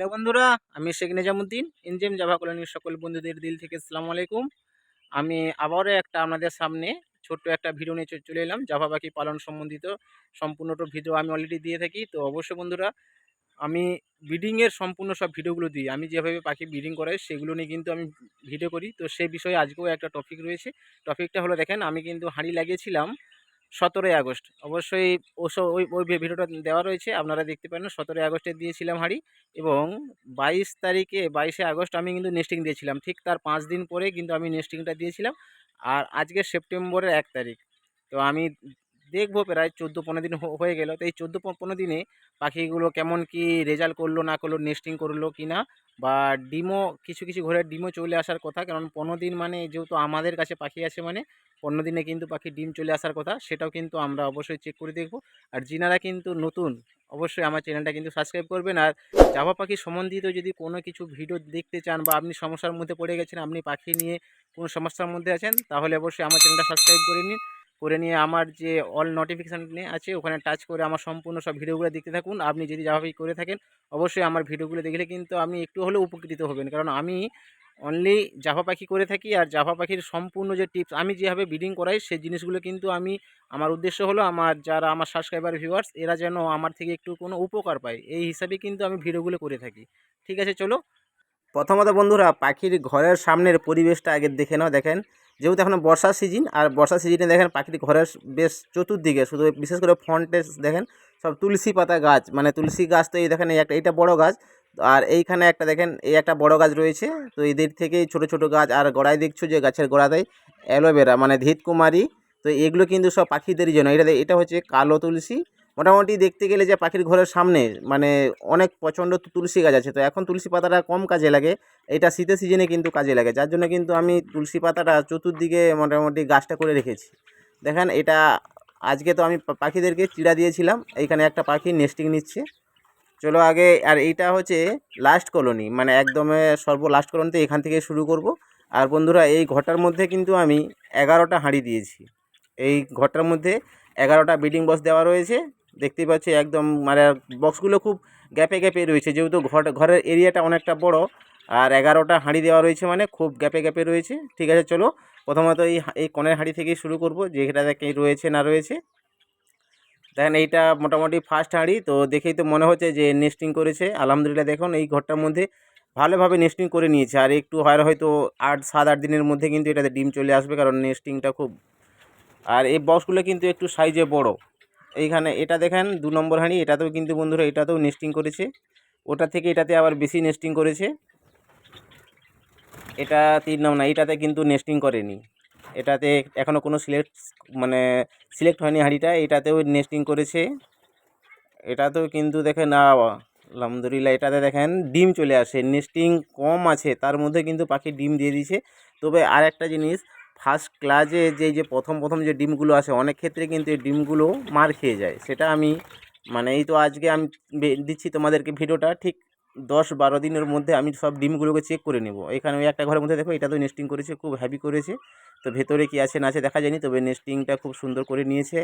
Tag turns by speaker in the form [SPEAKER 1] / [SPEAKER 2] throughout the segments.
[SPEAKER 1] Hello বন্ধুরা, আমি Sheikh Nizamuddin enzyme Java কলোনির সকল বন্ধুদের দিল থেকে আসসালামু আলাইকুম। আমি আবারও একটা আপনাদের সামনে ছোট্ট একটা ভিডিও নিয়ে চলে এলাম, জাভা পাখি পালন সম্বন্ধিত সম্পূর্ণটা ভিডিও আমি অলরেডি দিয়ে থাকি। তো অবশ্যই বন্ধুরা, আমি ব্রিডিংয়ের সম্পূর্ণ সব ভিডিওগুলো দিই। আমি যেভাবে পাখি ব্রিডিং করাই, সেগুলো নিয়ে কিন্তু আমি ভিডিও করি। তো সেই বিষয়ে আজকেও একটা টপিক রয়েছে। টপিকটা হলো দেখেন, আমি কিন্তু হাঁড়ি লাগিয়েছিলাম সতেরোই আগস্ট। অবশ্যই ওসব ওই ওই ভিডিওটা দেওয়া রয়েছে, আপনারা দেখতে পারেন। সতেরোই আগস্টে দিয়েছিলাম হাঁড়ি এবং বাইশ তারিখে, বাইশে আগস্ট আমি কিন্তু নেস্টিং দিয়েছিলাম। ঠিক তার পাঁচ দিন পরে কিন্তু আমি নেস্টিংটা দিয়েছিলাম। আর আজকে সেপ্টেম্বরের এক তারিখ। তো আমি দেখব প্রায় চোদ্দ পনেরো দিন হয়ে গেল। তো এই চোদ্দ পনেরো দিনে পাখিগুলো কেমন কি রেজাল্ট করল, না করল নেস্টিং করল কি না বা ডিমও, কিছু কিছু ঘরে ডিমও চলে আসার কথা। কারণ পনেরো দিন মানে যেহেতু আমাদের কাছে পাখি আছে মানে পনেরো দিনে কিন্তু পাখি ডিম চলে আসার কথা, সেটাও কিন্তু আমরা অবশ্যই চেক করে দেখব। আর যিনারা কিন্তু নতুন, অবশ্যই আমার চ্যানেলটা কিন্তু সাবস্ক্রাইব করবেন। আর জাভা পাখি সম্বন্ধিত যদি কোনো কিছু ভিডিও দেখতে চান বা আপনি সমস্যার মধ্যে পড়ে গেছেন, আপনি পাখি নিয়ে কোনো সমস্যার মধ্যে আছেন, তাহলে অবশ্যই আমার চ্যানেলটা সাবস্ক্রাইব করে নিন। করে নিয়ে আমার যে অল নোটিফিকেশান আছে, ওখানে টাচ করে আমার সম্পূর্ণ সব ভিডিওগুলো দেখতে থাকুন। আপনি যদি পাখি করে থাকেন, অবশ্যই আমার ভিডিওগুলো দেখলে কিন্তু আপনি একটু হলেও উপকৃত হবেন। কারণ আমি অনলি জাভা পাখি করে থাকি আর জাভা পাখির সম্পূর্ণ যে টিপস আমি যেভাবে ব্রিডিং করাই, সেই জিনিসগুলো কিন্তু আমি, আমার উদ্দেশ্য হলো আমার যারা আমার সাবস্ক্রাইবার ভিউয়ার্স এরা যেন আমার থেকে একটু কোনো উপকার পায়। এই হিসাবে কিন্তু আমি ভিডিওগুলো করে থাকি। ঠিক আছে, চলো। প্রথমত বন্ধুরা, পাখির ঘরের সামনের পরিবেশটা আগে দেখে নাও, দেখেন। যেহেতু এখন বর্ষার সিজন আর বর্ষার সিজনে দেখেন পাখির ঘরের বেশ চতুর্দিকে, শুধু বিশেষ করে ফ্রন্টে দেখেন সব তুলসী পাতা গাছ মানে তুলসী গাছ তো এই দেখেন এই একটা, এইটা বড় গাছ। আর এইখানে একটা দেখেন, এই একটা বড় গাছ রয়েছে। তো এদের থেকেই ছোট ছোট গাছ, আর গোড়ায় দেখছ যে গাছের গোড়াতেই অ্যালোভেরা মানে ধীতকুমারী। তো এগুলো কিন্তু সব পাখিদেরই জন্য। এটা এটা হচ্ছে কালো তুলসী। মোটামুটি দেখতে গেলে যে পাখির ঘরের সামনে মানে অনেক প্রচণ্ড তুলসী গাছ আছে। তো এখন তুলসী পাতাটা কম কাজে লাগে। এটা শীতের সিজনে কিন্তু কাজে লাগে। যার জন্য কিন্তু আমি তুলসী পাতাটা চতুর্দিকে মোটামুটি গাছটা করে রেখেছি। দেখেন, এটা আজকে তো আমি পাখিদেরকে চিড়া দিয়েছিলাম। এইখানে একটা পাখি নেস্টিং নিচ্ছে। চলো আগে, আর এইটা হচ্ছে লাস্ট কলোনি মানে একদমে সর্ব লাস্ট কলোনিতে এখান থেকে শুরু করব। আর বন্ধুরা, এই ঘরটার মধ্যে কিন্তু আমি এগারোটা হাঁড়ি দিয়েছি। এই ঘরটার মধ্যে এগারোটা বিল্ডিং বক্স দেওয়া রয়েছে। দেখতেই পাচ্ছি একদম মানে বক্সগুলো খুব গ্যাপে গ্যাপে রয়েছে, যেহেতু ঘর, ঘরের এরিয়াটা অনেকটা বড়, আর এগারোটা হাঁড়ি দেওয়া রয়েছে মানে খুব গ্যাপে গ্যাপে রয়েছে। ঠিক আছে, চলো প্রথমত এই এই কনের হাঁড়ি থেকেই শুরু করব, যেটা কি রয়েছে না রয়েছে। দেখেন এইটা মোটামুটি ফার্স্ট হাঁড়ি, তো দেখেই তো মনে হচ্ছে যে নেস্টিং করেছে। আলহামদুলিল্লাহ দেখুন, এই ঘরটার মধ্যে ভালোভাবে নেস্টিং করে নিয়েছে। আর একটু হয়, হয়তো আট, সাত, আট দিনের মধ্যে কিন্তু এটাতে ডিম চলে আসবে, কারণ নেস্টিংটা খুব, আর এই বক্সগুলো কিন্তু একটু সাইজে বড়। এইখানে এটা দেখেন দু নম্বর হাঁড়ি এটাতেও কিন্তু বন্ধুরা এটাতেও নেস্টিং করেছে। ওটা থেকে এটাতে আবার বেশি নেস্টিং করেছে। এটা তিন নম্বর না এটাতে কিন্তু নেস্টিং করেনি। এটাতে এখনও কোনো সিলেক্ট মানে সিলেক্ট হয়নি হাঁড়িটা এটাতেও নেস্টিং করেছে। এটাতেও কিন্তু দেখেন আ, আলহামদুলিল্লাহ এটাতে দেখেন ডিম চলে আসে। নেস্টিং কম আছে তার মধ্যে কিন্তু পাখি ডিম দিয়ে দিয়েছে। তবে আর একটা জিনিস ফার্স্ট ক্লাসে যে যে প্রথম প্রথম যে ডিমগুলো আসে, অনেক ক্ষেত্রে কিন্তু এই ডিমগুলো মার খেয়ে যায়। সেটা আমি মানে এই তো আজকে আমি দিচ্ছি তোমাদেরকে ভিডিওটা। ঠিক দশ বারো দিনের মধ্যে আমি সব ডিমগুলোকে চেক করে নেব। এখানে ওই একটা ঘরের মধ্যে দেখো, এটা তো নেস্টিং করেছে, খুব হ্যাভি করেছে। তো ভেতরে কি আছে না আছে দেখা যায়নি, তবে নেস্টিংটা খুব সুন্দর করে নিয়েছে।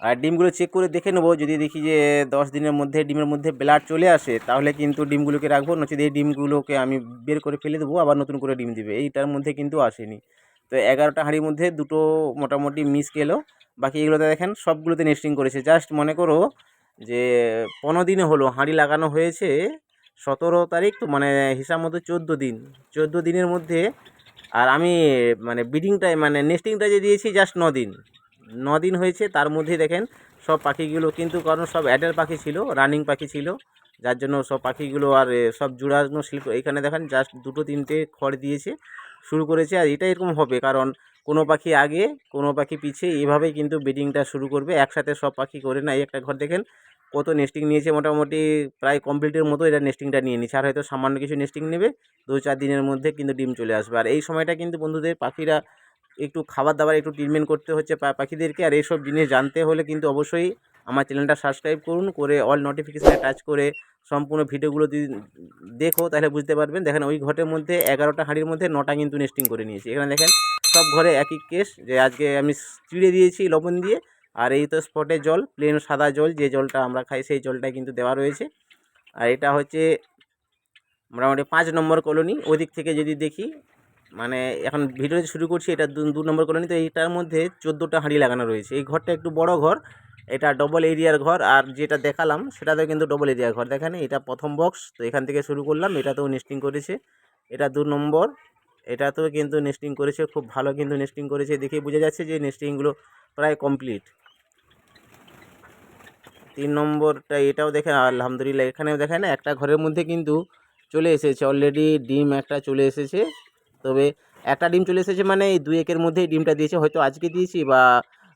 [SPEAKER 1] আর ডিমগুলো চেক করে দেখে নেব। যদি দেখি যে দশ দিনের মধ্যে, ডিমের মধ্যে ব্লাড চলে আসে, তাহলে কিন্তু ডিমগুলোকে রাখব। নচেত এই ডিমগুলোকে আমি বের করে ফেলে দেবো, আবার নতুন করে ডিম দিবে। এইটার মধ্যে কিন্তু আসেনি। তো এগারোটা হাঁড়ির মধ্যে দুটো মোটামুটি মিস গেলো। বাকি এগুলোতে দেখেন, সবগুলোতে নেস্টিং করেছে। জাস্ট মনে করো যে পনেরো দিনে হলো, হাঁড়ি লাগানো হয়েছে সতেরো তারিখ তো মানে হিসাব মতো চোদ্দ দিন। চোদ্দ দিনের মধ্যে, আর আমি মানে ব্রিডিংটাই মানে নেস্টিংটা যে দিয়েছি জাস্ট ন দিন। দিন হয়েছে, তার মধ্যে দেখেন সব পাখিগুলো কিন্তু কারণ সব অ্যাডাল পাখি ছিল, রানিং পাখি ছিল, যার জন্য সব পাখিগুলো আর সব জুড়ানো শিল্প, এখানে দেখেন জাস্ট দুটো তিনটে খড় দিয়েছে, শুরু করেছে আর এটা এরকম হবে কারণ কোনো পাখি আগে, কোনো পাখি পিছিয়ে এভাবেই কিন্তু ব্রিডিংটা শুরু করবে, একসাথে সব পাখি করে না, এই একটা ঘর দেখেন কত নেস্টিং নিয়েছে, মোটামুটি প্রায় কমপ্লিটের মতো এটা নেস্টিংটা নিয়ে নিচ্ছে, আর হয়তো সামান্য কিছু নেস্টিং নেবে, দু চার দিনের মধ্যে কিন্তু ডিম চলে আসবে, আর এই সময়টা কিন্তু বন্ধুদের পাখিরা একটু খাবার দাবার একটু ট্রিটমেন্ট করতে হচ্ছে পাখিদেরকে। আর এইসব জিনিস জানতে হলে কিন্তু অবশ্যই আমার চ্যানেলটা সাবস্ক্রাইব করুন, করে অল নোটিফিকেশানে টাচ করে সম্পূর্ণ ভিডিওগুলো যদি দেখো, তাহলে বুঝতে পারবেন। দেখেন ওই ঘরের মধ্যে এগারোটা হাঁড়ির মধ্যে নটা কিন্তু নেস্টিং করে নিয়েছি। এখানে দেখেন সব ঘরে একই কেস যে আজকে আমি চিড়ে দিয়েছি লবণ দিয়ে, আর এই তো স্পটে জল প্লেন সাদা জল, যে জলটা আমরা খাই সেই জলটা কিন্তু দেওয়া রয়েছে।
[SPEAKER 2] আর এটা হচ্ছে মোটামুটি পাঁচ নম্বর কলোনি ওদিক থেকে যদি দেখি মানে এখন ভিডিও শুরু করছি, এটা দু নম্বর কলোনি তো এইটার মধ্যে চোদ্দোটা হাঁড়ি লাগানো রয়েছে। এই ঘরটা একটু বড় ঘর, এটা ডবল এরিয়ার ঘর, আর যেটা দেখালাম সেটাতেও কিন্তু ডবল এরিয়ার ঘর। দেখেন, এটা প্রথম বক্স তো এখান থেকে শুরু করলাম, এটাতেও নেস্টিং করেছে। এটা দু নম্বর, এটাতেও কিন্তু নেস্টিং করেছে, খুব ভালো কিন্তু নেস্টিং করেছে। দেখে বোঝা যাচ্ছে যে নেস্টিংগুলো প্রায় কমপ্লিট তিন নম্বরটা, এটাও দেখেন, আলহামদুলিল্লাহ, এখানেও দেখেন, একটা ঘরের মধ্যে কিন্তু চলে এসেছে। অলরেডি ডিম একটা চলে এসেছে। তবে একটা ডিম চলে এসেছে মানে এই দুই একের মধ্যেই ডিমটা দিয়েছে। হয়তো আজকে দিয়েছি বা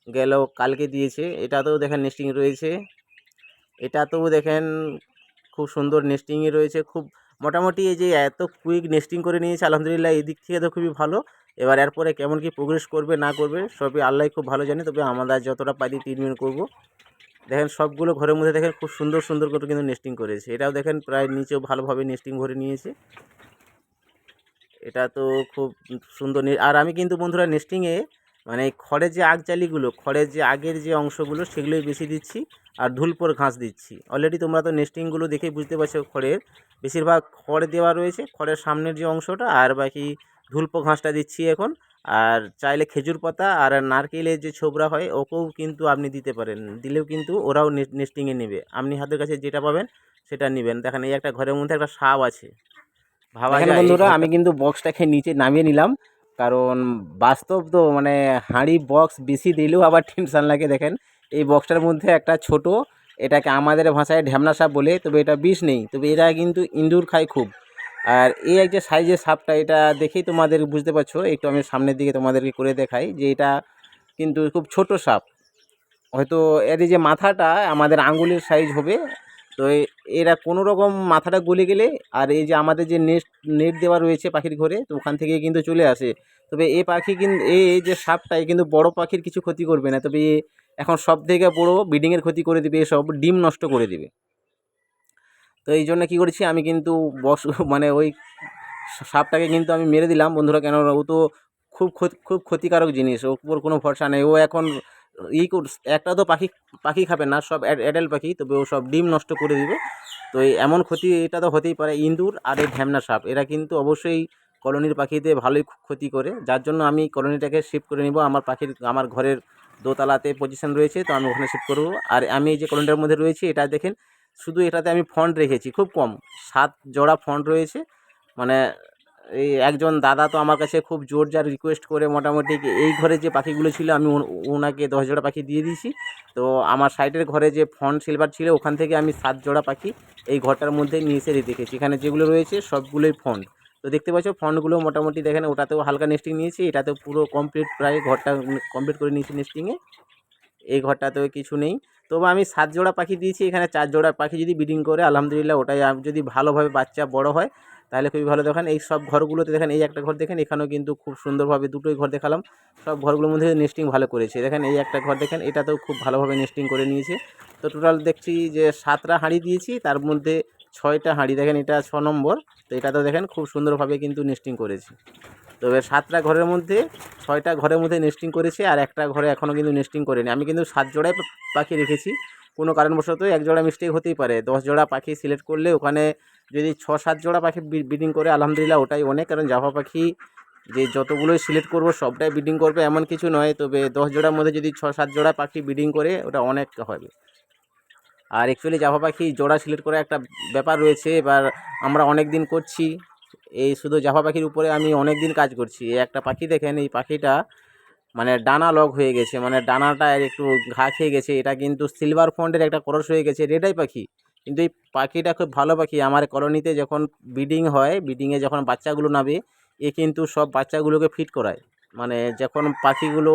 [SPEAKER 2] গেল কালকে দিয়েছে। এটাতেও দেখেন নেস্টিং রয়েছে। এটাতেও দেখেন খুব সুন্দর নেস্টিংয়ে রয়েছে। খুব মোটামুটি এই যে এত কুইক নেস্টিং করে নিয়েছে, আলহামদুলিল্লাহ এই দিক থেকে তো খুবই ভালো। এবার এরপরে কেমন কি প্রোগ্রেস করবে, না করবে, সবই আল্লাহ খুব ভালো জানে। তবে আমরা যতটা পারি ট্রিটমেন্ট করব। দেখেন সবগুলো ঘরের মধ্যে দেখেন খুব সুন্দর সুন্দর করে কিন্তু নেস্টিং করেছে। এটাও দেখেন প্রায় নিচেও ভালোভাবে নেস্টিং ভরে নিয়েছে। এটা তো খুব সুন্দর আর আমি কিন্তু বন্ধুরা নেস্টিংয়ে মানে খড়ের যে আগজালিগুলো, খড়ের যে আগের যে অংশগুলো সেগুলোই বেশি দিচ্ছি আর ধুলপোর ঘাস দিচ্ছি। অলরেডি তোমরা তো নেস্টিংগুলো দেখে বুঝতে পারছ খড়ের। বেশিরভাগ খড় দেওয়া রয়েছে, খড়ের সামনের যে অংশটা আর বাকি ধুলপো ঘাসটা দিচ্ছি এখন। আর চাইলে খেজুর পাতা আর নারকেলের যে ছোবড়া হয়, ওকেও কিন্তু আপনি দিতে পারেন। দিলেও কিন্তু ওরাও নেস্টিংয়ে নেবে। আপনি হাতের কাছে যেটা পাবেন সেটা নেবেন। দেখেন এই একটা ঘরের মধ্যে একটা সাপ আছে।
[SPEAKER 1] দেখেন বন্ধুরা আমি কিন্তু বক্সটাকে নিচে নামিয়ে নিলাম কারণ বাস্তব তো মানে হাঁড়ি বক্স বেশি দিলেও আবার টেনশন লাগে দেখেন। এই বক্সটার মধ্যে একটা ছোট এটাকে আমাদের ভাষায় ঢ্যামনা সাপ বলে তবে এটা বিষ নেই তবে এরা কিন্তু ইঁদুর খায় খুব। আর এই এক যে সাইজের সাপটা এটা দেখেই তোমাদের বুঝতে পারছ একটু আমি সামনের দিকে তোমাদেরকে করে দেখাই যে এটা কিন্তু খুব ছোট সাপ। হয়তো এর যে মাথাটা আমাদের আঙ্গুলের সাইজ হবে তো এরা কোনো রকম মাথাটা গলে গেলে আর এই যে আমাদের যে নেট নেট দেওয়া রয়েছে পাখির ঘরে, তো ওখান থেকে কিন্তু চলে আসে। তবে এ পাখি কিন্তু এই যে সাপটা, এ কিন্তু বড় পাখির কিছু ক্ষতি করবে না। তবে এখন সব থেকে বড়ো ব্রিডিংয়ের ক্ষতি করে দিবে এসব ডিম নষ্ট করে দিবে। তো এই জন্য কী করেছি, আমি কিন্তু বস মানে ওই সাপটাকে কিন্তু আমি মেরে দিলাম। বন্ধুরা কেন ও তো খুব খুব ক্ষতিকারক জিনিস, ওর কোনো ভরসা নেই। ও এখন ই একটা তো পাখি পাখি খাবে না, সব অ্যাডাল্ট পাখি তবে ও সব ডিম নষ্ট করে দিবে। তো এমন ক্ষতি, এটা তো হতেই পারে ইঁদুর আর এই ঢ্যামনা সাপ। এরা কিন্তু অবশ্যই কলোনির পাখিতে ভালোই ক্ষ- ক্ষতি করে। যার জন্য আমি কলোনিটাকে শিফট করে নিব। আমার পাখির, আমার ঘরের দোতলাতে পজিশন রয়েছে, তো আমি ওখানে শিফট করব। আর আমি এই যে কলোনিটার মধ্যে রয়েছি, এটা দেখেন, শুধু এটাতে আমি ফন্ট রেখেছি, খুব কম। সাত জোড়া ফন্ট রয়েছে। মানে এই একজন দাদা তো আমার কাছে খুব জোর জার রিকোয়েস্ট করে মোটামুটি এই ঘরে যে পাখিগুলো ছিল আমি ওন- ওনাকে দশ জোড়া পাখি দিয়ে দিয়েছি। তো আমার সাইডের ঘরে যে ফন্ট সিলভার ছিল, ওখান থেকে আমি সাত জোড়া পাখি এই ঘরটার মধ্যে নিয়ে এসে রেখেছি। এখানে যেগুলো রয়েছে সবগুলোই ফন্ট তো দেখতে পাচ্ছ ফন্টগুলো মোটামুটি দেখেন, ওটাতেও হালকা নেস্টিং নিয়েছি, এটাতেও পুরো কমপ্লিট প্রায় ঘরটা কমপ্লিট করে নিয়েছি নেস্টিংয়ে এই ঘরটাতেও কিছু নেই। তবে আমি সাত জোড়া পাখি দিয়েছি, এখানে চার জোড়া পাখি যদি ব্রিডিং করে, আলহামদুলিল্লাহ ওটাই যদি ভালোভাবে বাচ্চা বড় হয় তাহলে খুবই ভালো। দেখেন এই সব ঘরগুলোতে দেখেন এই একটা ঘর দেখেন, এখানেও কিন্তু খুব সুন্দরভাবে দুটোই ঘর দেখালাম। সব ঘরগুলোর মধ্যে নেস্টিং ভালো করেছে। দেখেন এই একটা ঘর দেখেন, এটাতেও খুব ভালোভাবে নেস্টিং করে নিয়েছে। তো টোটাল দেখছি যে সাতটা হাঁড়ি দিয়েছি, তার মধ্যে ছয়টা হাঁড়ি দেখেন, এটা ছ নম্বর। তো এটাতেও দেখেন খুব সুন্দরভাবে কিন্তু নেস্টিং করেছে। তবে সাতটা ঘরের মধ্যে, ছয়টা ঘরের মধ্যে নেস্টিং করেছে আর একটা ঘরে এখনও কিন্তু নেস্টিং করেনি। আমি কিন্তু সাত জোড়ায় পাখি রেখেছি। কোনো কারণবশত এক জোড়া মিস্টেক হতেই পারে। দশ জোড়া পাখি সিলেক্ট করলে ওখানে যদি ছ, সাত জোড়া পাখি ব্রিডিং করে, আলহামদুলিল্লাহ ওটাই অনেক। কারণ জাভা পাখি যে যতগুলোই সিলেক্ট করব, সবটাই ব্রিডিং করবে, এমন কিছু নয়। তবে দশ জোড়ার মধ্যে যদি ছ, সাত জোড়া পাখি ব্রিডিং করে, ওটা অনেক হবে। আর অ্যাকচুয়ালি জাভা পাখি জোড়া সিলেক্ট করে একটা ব্যাপার রয়েছে। এবার আমরা অনেক দিন করছি। এই শুধু জাভা পাখির উপরে আমি অনেক দিন কাজ করছি। এই একটা পাখি দেখেন, এই পাখিটা মানে ডানা লগ হয়ে গেছে। মানে ডানাটা একটু ঘা খেয়ে গেছে। এটা কিন্তু সিলভার ফন্টের একটা ক্রস হয়ে গেছে রেডাই পাখি। কিন্তু এই পাখিটা খুব ভালো পাখি। আমার কলোনিতে যখন ব্রিডিং হয় ব্রিডিংয়ে যখন বাচ্চাগুলো নাবে এ কিন্তু সব বাচ্চাগুলোকে ফিট করায়। মানে যখন পাখিগুলো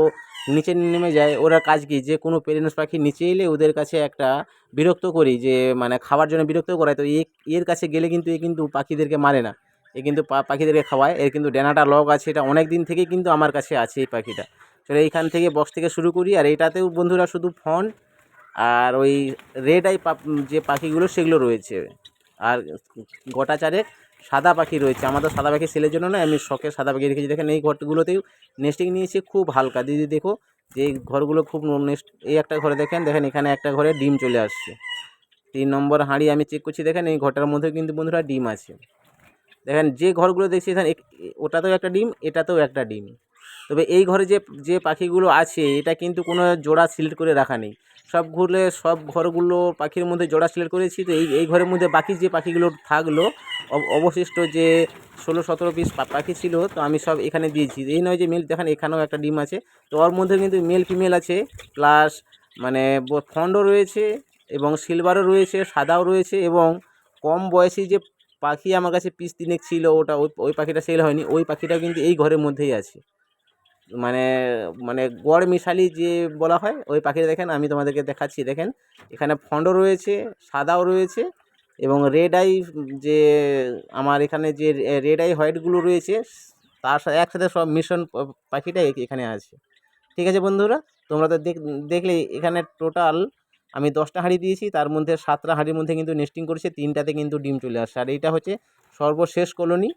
[SPEAKER 1] নিচে নেমে যায়। ওরা কাজ কি? যে কোনো পেরেন্টস পাখি নিচে এলে ওদের কাছে একটা বিরক্ত করি যে মানে খাওয়ার জন্য বিরক্ত করায়। তো এর কাছে গেলে কিন্তু এ কিন্তু পাখিদেরকে মারে না। এ কিন্তু পাখিদেরকে খাওয়ায়। এর কিন্তু ডেনাটা লগ আছে। এটা অনেক দিন থেকেই কিন্তু আমার কাছে আছে এই পাখিটা। চলো এইখান থেকে বক্স থেকে শুরু করি। আর এটাতেও বন্ধুরা শুধু ফন্ট আর ওই রেড আই যে পাখিগুলো সেগুলো রয়েছে। আর গোটা চারেক সাদা পাখি রয়েছে। আমাদের সাদা পাখি সেলের জন্য না, আমি শখে সাদা পাখি রেখেছি দেখেন, এই ঘরগুলোতেও নেস্টিং নিয়েছি, খুব হালকা। দিদি দেখো, যে এই ঘরগুলো খুব নেস্ট এই একটা ঘরে দেখেন দেখেন এখানে একটা ঘরে ডিম চলে আসছে। তিন নম্বর হাঁড়ি আমি চেক করছি, দেখেন এই ঘরটার মধ্যেও কিন্তু বন্ধুরা ডিম আছে। দেখেন যে ঘরগুলো দেখছি, এখানে ওটাতেও একটা ডিম, এটাতেও একটা ডিম। তবে এই ঘরে যে যে পাখিগুলো আছে, এটা কিন্তু কোনো জোড়া সিলেক্ট করে রাখা নেই। সব ঘুরলে সব ঘরগুলো পাখির মধ্যে জোড়া সিলেক্ট করেছি, তো এই এই ঘরের মধ্যে বাকি যে পাখিগুলো থাকল, অব- অবশিষ্ট যে ষোলো, সতেরো পিস পাখি ছিল, তো আমি সব এখানে দিয়েছি। এই নয় যে মেল, দেখেন এখানেও একটা ডিম আছে, তো ওর মধ্যে কিন্তু মেল, ফিমেল আছে, প্লাস মানে ফন্ডও রয়েছে এবং সিলভারও রয়েছে, সাদাও রয়েছে এবং কম বয়সী যে পাখি আমার কাছে পিস তিনেক ছিল, ওটা ওই ওই পাখিটা সেল হয়নি, ওই পাখিটাও কিন্তু এই ঘরের মধ্যেই আছে। মানে মানে গড় মিশালি যে বলা হয়, ওই পাখিটা দেখেন, আমি তোমাদেরকে দেখাচ্ছি। দেখেন, এখানে ফন্ডও রয়েছে, সাদাও রয়েছে এবং রেড আই যে আমার এখানে যে রেড আই হোয়াইটগুলো রয়েছে, তার সাথে একসাথে সব মিশন পাখিটাই এখানে আছে। ঠিক আছে বন্ধুরা, তোমরা তো দেখ, দেখলে এখানে টোটাল আমি দশটা হাঁড়ি দিয়েছি, তার মধ্যে সাতটা হাঁড়ির মধ্যে কিন্তু নেস্টিং করেছে, তিনটাতে কিন্তু ডিম চলে আসছে। আর এইটা হচ্ছে সর্বশেষ কলোনি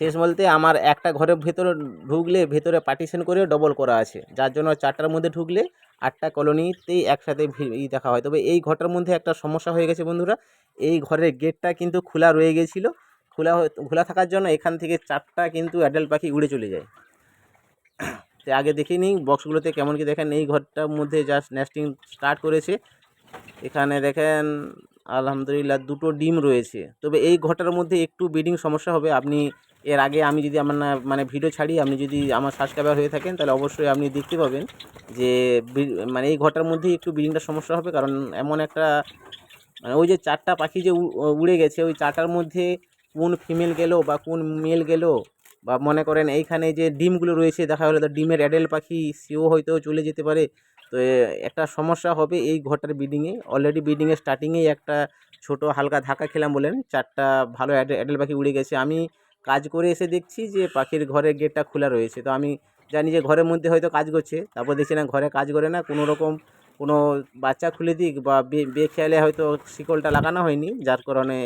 [SPEAKER 1] শেষ বলতে আমার একটা ঘরের ভেতরে ঢুকলে ভেতরে পার্টিশন করে ডবল করা আছে। যার জন্য চারটার মধ্যে ঢুকলে আটটা কলোনিতেই একসাথে ই দেখা হয়। তবে এই ঘরটার মধ্যে একটা সমস্যা হয়ে গেছে বন্ধুরা। এই ঘরের গেটটা কিন্তু খোলা রয়ে গেছিল। খোলা খোলা থাকার জন্য এখান থেকে চারটা কিন্তু অ্যাডাল্ট পাখি উড়ে চলে যায়। তো আগে দেখে নিই বক্সগুলোতে কেমন কি দেখেন, এই ঘরটার মধ্যে জাস্ট নেস্টিং স্টার্ট করেছে। এখানে দেখেন, আলহামদুলিল্লাহ দুটো ডিম রয়েছে। তবে এই ঘরটার মধ্যে একটু ব্রিডিং সমস্যা হবে। আপনি এর আগে আমি যদি আমার না মানে ভিডিও ছাড়ি, আপনি যদি আমার সাবস্ক্রাইবার হয়ে থাকেন, তাহলে অবশ্যই আপনি দেখতে পাবেন যে মানে এই ঘরটার মধ্যেই একটু ব্রিডিংটা সমস্যা হবে, কারণ এমন একটা মানে ওই যে চারটা পাখি যে উড়ে গেছে, ওই চারটার মধ্যে কোন ফিমেল গেল বা কোন মেল গেল, বা মনে করেন এইখানে যে ডিমগুলো রয়েছে, দেখা হলো তো ডিমের অ্যাডেল পাখি, সেও হয়তো চলে যেতে পারে। তো একটা সমস্যা হবে এই ঘরটার ব্রিডিংয়ে অলরেডি ব্রিডিংয়ের স্টার্টিংয়েই একটা ছোট হালকা ধাক্কা খেলাম বলেন, চারটা ভালো অ্যাডে অ্যাডেল পাখি উড়ে গেছে। আমি কাজ করে এসে দেখছি যে পাখির ঘরের গেটটা খোলা রয়েছে। তো আমি জানি যে ঘরের মধ্যে হয়তো কাজ করছে, তারপর দেখছি না ঘরে কাজ করে না, কোনো রকম কোনো বাচ্চা খুলে দিক বা বে, বেখেয়ালে হয়তো শিকলটা লাগানো হয়নি, যার কারণে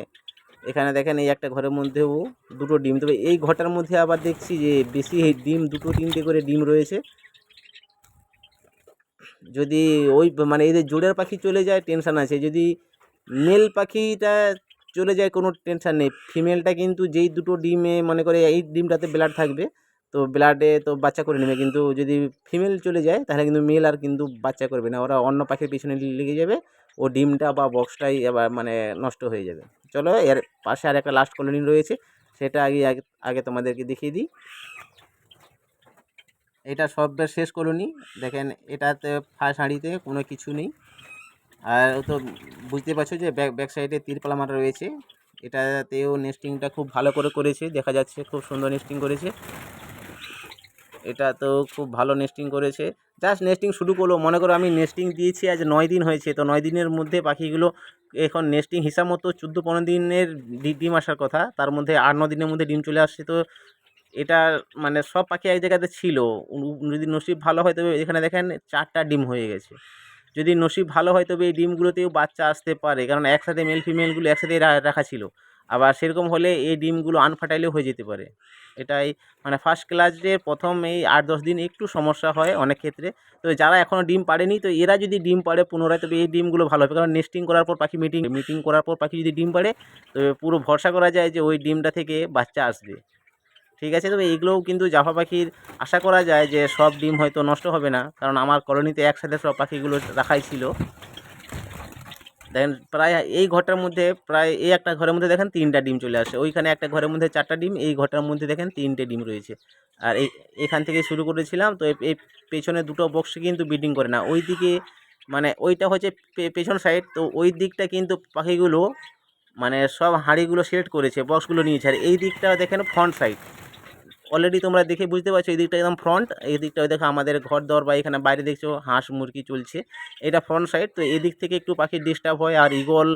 [SPEAKER 1] এখানে দেখেন এই একটা ঘরের মধ্যেও দুটো ডিম। তবে এই ঘরটার মধ্যে আবার দেখছি যে বেশি ডিম, দুটো তিনটে করে ডিম রয়েছে। যদি ওই মানে এদের জোড়ার পাখি চলে যায়, টেনশান আছে। যদি মেল পাখিটা চলে যায়, কোনো টেনশান নেই। ফিমেলটা কিন্তু যেই দুটো ডিমে মনে করে এই ডিমটাতে ব্লাড থাকবে, তো ব্লাডে তো বাচ্চা করে নেবে। কিন্তু যদি ফিমেল চলে যায়, তাহলে কিন্তু মেল আর কিন্তু বাচ্চা করবে না। ওরা অন্য পাখির পিছনে লেগে যাবে, ও ডিমটা বা বক্সটাই আবার মানে নষ্ট হয়ে যাবে। চলো, এর পাশে আর একটা লাস্ট কলোনি রয়েছে, সেটা আগে আগে তোমাদেরকে দেখিয়ে দিই। এটা সবের শেষ কলোনি দেখেন এটাতে ফার্স্ট হাঁড়িতে কোনো কিছু নেই। আর তো বুঝতে পারছ যে ব্যাক ব্যাক সাইডে তিরপালা মারা রয়েছে। এটাতেও নেস্টিংটা খুব ভালো করে করেছে, দেখা যাচ্ছে খুব সুন্দর নেস্টিং করেছে। এটা তো খুব ভালো নেস্টিং করেছে। জাস্ট নেস্টিং শুরু করল, মনে করো আমি নেস্টিং দিয়েছি, আজ নয় দিন হয়েছে, তো নয় দিনের মধ্যে পাখিগুলো এখন নেস্টিং হিসাব মতো চোদ্দ পনেরো দিনের ডিম আসার কথা, তার মধ্যে আট ন দিনের মধ্যে ডিম চলে আসছে, তো এটা মানে সব পাখি এক জায়গাতে ছিল। যদি নসিব ভালো হয়, তবে এখানে দেখেন চারটা ডিম হয়ে গেছে। যদি নসিব ভালো হয় তবে এই ডিমগুলোতেও বাচ্চা আসতে পারে। কারণ একসাথে মেল ফিমেলগুলো একসাথে রাখা ছিল। আবার সেরকম হলে এই ডিমগুলো আনফার্টাইলেও হয়ে যেতে পারে। এটাই মানে ফার্স্ট ক্লাসের প্রথম এই আট দশ দিন একটু সমস্যা হয় অনেক ক্ষেত্রে। তো যারা এখনও ডিম পাড়েনি, তো এরা যদি ডিম পাড়ে পুনরায়, তবে এই ডিমগুলো ভালো হবে। কারণ নেস্টিং করার পর পাখি মিটিং মিটিং করার পর পাখি যদি ডিম পাড়ে, তবে পুরো ভরসা করা যায় যে ওই ডিমটা থেকে বাচ্চা আসবে। ঠিক আছে? তবে এইগুলোও কিন্তু জাফা পাখির আশা করা যায় যে সব ডিম হয়তো নষ্ট হবে না। কারণ আমার কলোনিতে একসাথে সব পাখিগুলো রাখাই ছিল। দেখেন, প্রায় এই ঘরটার মধ্যে, প্রায় এই একটা ঘরের মধ্যে দেখেন তিনটা ডিম চলে আসে। ওইখানে একটা ঘরের মধ্যে চারটা ডিম, এই ঘরটার মধ্যে দেখেন তিনটে ডিম রয়েছে। আর এই, এখান থেকে শুরু করেছিলাম, তো এই- পেছনে দুটো বক্সে কিন্তু বিডিং করে না। ওই দিকে মানে ওইটা হচ্ছে পেছন সাইড তো ওই দিকটা কিন্তু পাখিগুলো মানে সব হাঁড়িগুলো সিলেক্ট করেছে বক্সগুলো নিয়েছে। আর এই দিকটা দেখেন ফ্রন্ট সাইড অলরেডি তোমরা দেখে বুঝতে পারছ, এই দিকটা একদম ফ্রন্ট এই দিকটা দেখো আমাদের ঘর দর বা এখানে বাইরে দেখছ, হাঁস মুরগি চলছে। এটা ফ্রন্ট সাইড তো এদিক থেকে একটু পাখির ডিস্টার্ব হয়, আর ইগল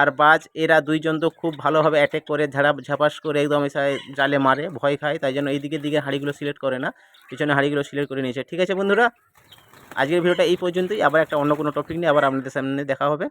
[SPEAKER 1] আর বাজ, এরা দুইজন তো খুব ভালোভাবে অ্যাটেক করে, ঝাড়া, ঝাপাস করে একদম এসে জালে মারে, ভয় খায়, তাই জন্য এই দিকের দিকে হাঁড়িগুলো সিলেক্ট করে না, পিছনে হাঁড়িগুলো সিলেক্ট করে নিয়েছে। ঠিক আছে বন্ধুরা, আজকের ভিডিওটা এই পর্যন্তই, আবার একটা অন্য কোনো টপিক নিয়ে আবার আপনাদের সামনে দেখা হবে।